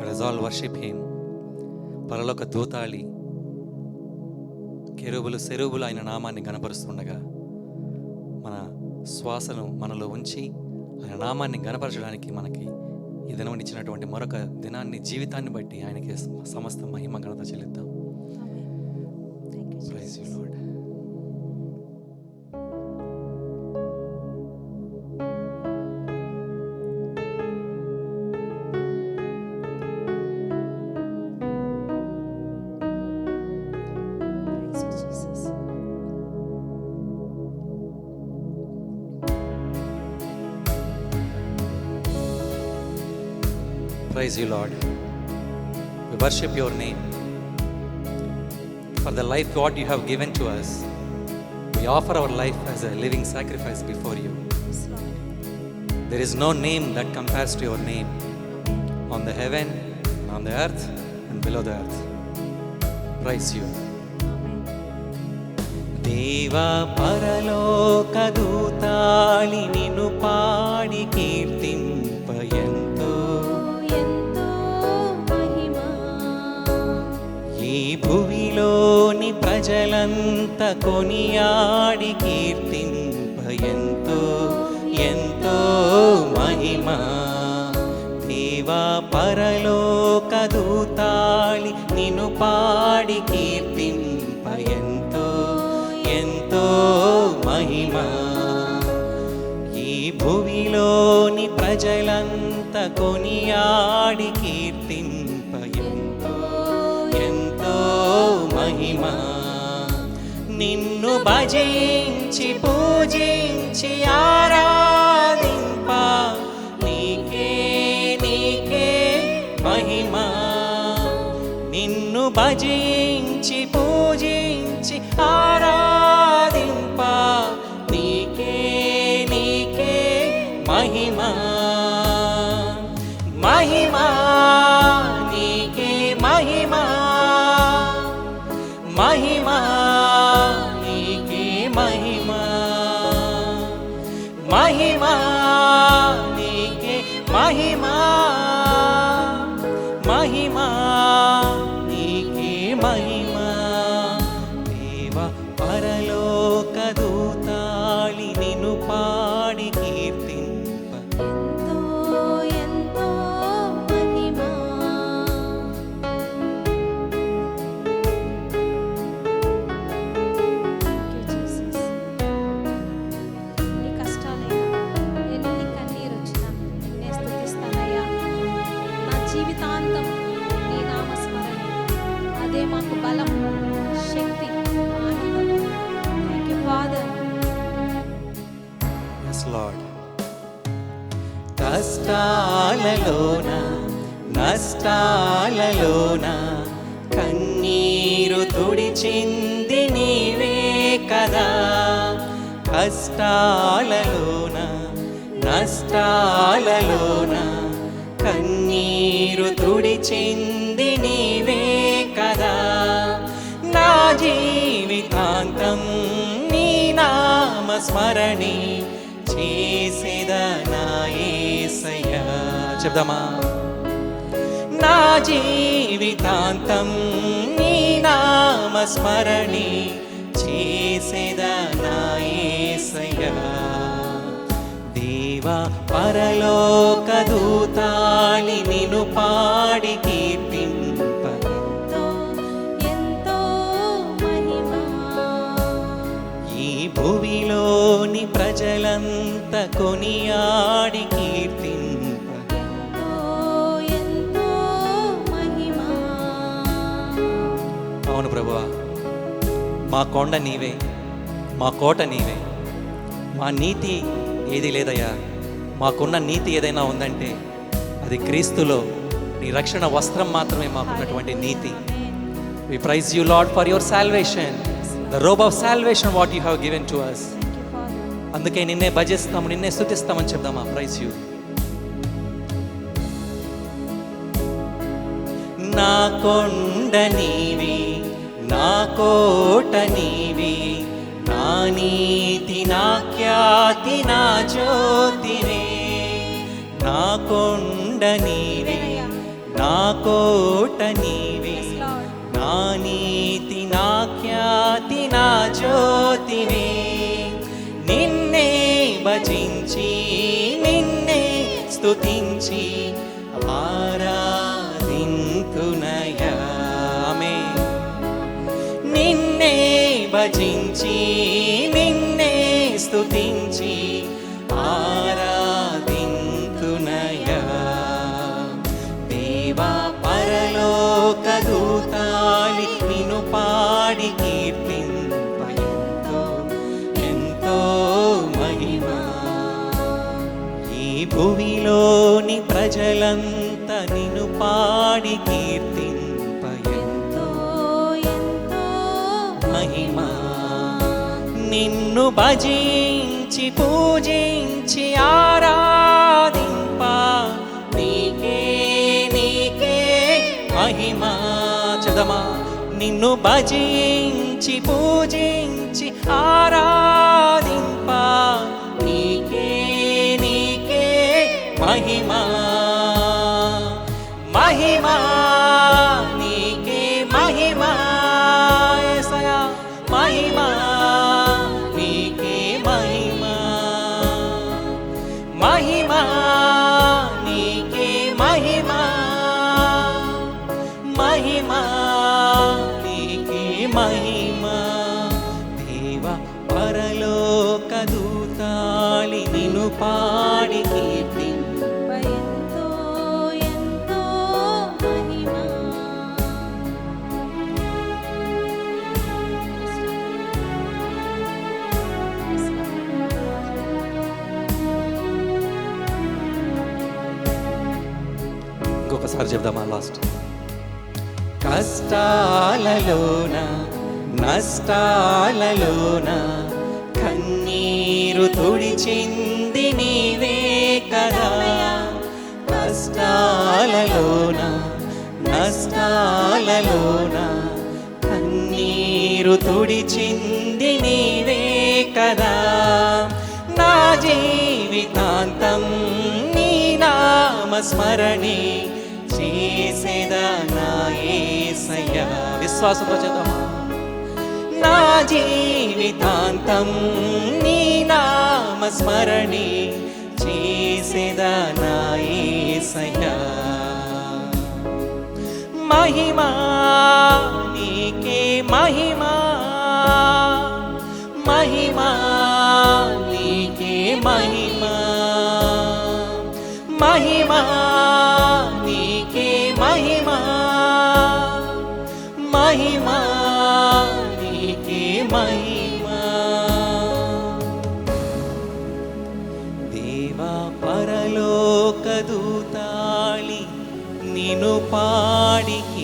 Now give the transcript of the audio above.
Let us all worship Him. పరలోక దూతాళి కెరుబులు సెరుబులు ఆయన నామాన్ని గనపరుస్తుండగా మన శ్వాసను మనలో ఉంచి ఆయన నామాన్ని గనపరచడానికి మనకి ఈ దినం ఇచ్చినటువంటి మరొక దినాన్ని జీవితాన్ని బట్టి ఆయనకి సమస్త మహిమ ఘనత చెల్లిద్దాం. Praise you, Lord. We worship your name for the life God you have given to us. We offer our life as a living sacrifice before you. There is no name that compares to your name on the heaven, on the earth, and below the earth. Praise you. ದೇವ ಪರಲೋಕದೂತಾಳಿ ನೀನು ಪಾಡಿ ಕೀರ್ತಿ భూమిలోని ప్రజలంత కొనియాడి కీర్తింపయంతో ఎంతో ఎంతో మహిమ. దేవా పరలోక దూతాళి నిను పాడి కీర్తింపయంతో ఎంతో ఎంతో మహిమ. ఈ భువిలోని ప్రజలంత కొనియాడి నిన్ను భజించి పూజించి ఆరాధింప. నీకే నీకే మహిమ. నిన్ను భజించి మహిమా మహిమా నీకే మహిమా. ఎస్ లార్డ్ కష్టాలలోన నష్టాలలోన కన్నీరు తుడిచింది నీవే కదా. కష్టాలలోన నష్టాలలోన కన్నీరు తుడిచింది నీవే కదా. నా జీవితాంతం నీ నామ స్మరణి చెప్దామా? నా జీవితాంతం నీ నామ స్మరణి చేసేదనా యేసయ్యా దేవా పరలోక దూతాళి నిన్ను పాడి కీర్తింప. ఎంతో మహిమ. ఈ భువిలోని ప్రజలంత కొనియాడి కీర్తింప. మహిమ. అవును ప్రభువా మా కొండ నీవే మా కోట నీవే. మా నీతి ఏది లేదయ్యా మాకున్న నీతి ఏదైనా ఉందంటే అది క్రీస్తులో నీ రక్షణ వస్త్రం మాత్రమే మాకున్నటువంటి నీతి. We praise you Lord for your salvation the robe of salvation what you have given to us అందుకే నిన్నే భజిస్తాము నిన్నే స్థుతిస్తామని చెప్దామా? ప్రైజ్ యూ నా కొండ నీవి నా కోట నీవి నా నీతి నా ఖ్యాతి నా జ్యోతివే. నా కొండ నీవి నా కోట నీవే స్థుతించి ఆరాధింతునయామే నిన్నే భజించి నిన్నే స్థుతించి ఆరాధింతునయా. దేవా పరలోక దూతాలి నిను పాడి భూమిలోని ప్రజలంతా నిన్ను పాడి ఎంతో మహిమా. నిన్ను భజించి పూజించి ఆరాధింప. నీకే నీకే మహిమా. చదమా. నిన్ను భజించి పూజించి ఆరాధింప. మహిమా మహిమా నీకే మహిమా యేసయ్యా మహిమా నీకే మహిమా. మహిమా నీకే మహిమా మహిమా నీకే మహిమా. దేవ పరలోక దూతాళి నిను పాడి ఒకసారి చెప్దామా లాస్ట్ కష్టాలలోన నష్టాలలోన కన్నీరు తుడిచింది నీవే కదా. కష్టాలలోన నష్టాలలోన కన్నీరు తుడిచింది నీవే కదా. నా జీవితాంతం నీ నామస్మరణే చేసేదా విశ్వాసంతో చేద్దామా నా జీవితాంతం నీ నామ స్మరణి నా యేసయ్యా మహిమా నీకే మహిమా. మహిమా నీకే మహిమా. మహిమా పరలోకదూతాళి నిను పాడికి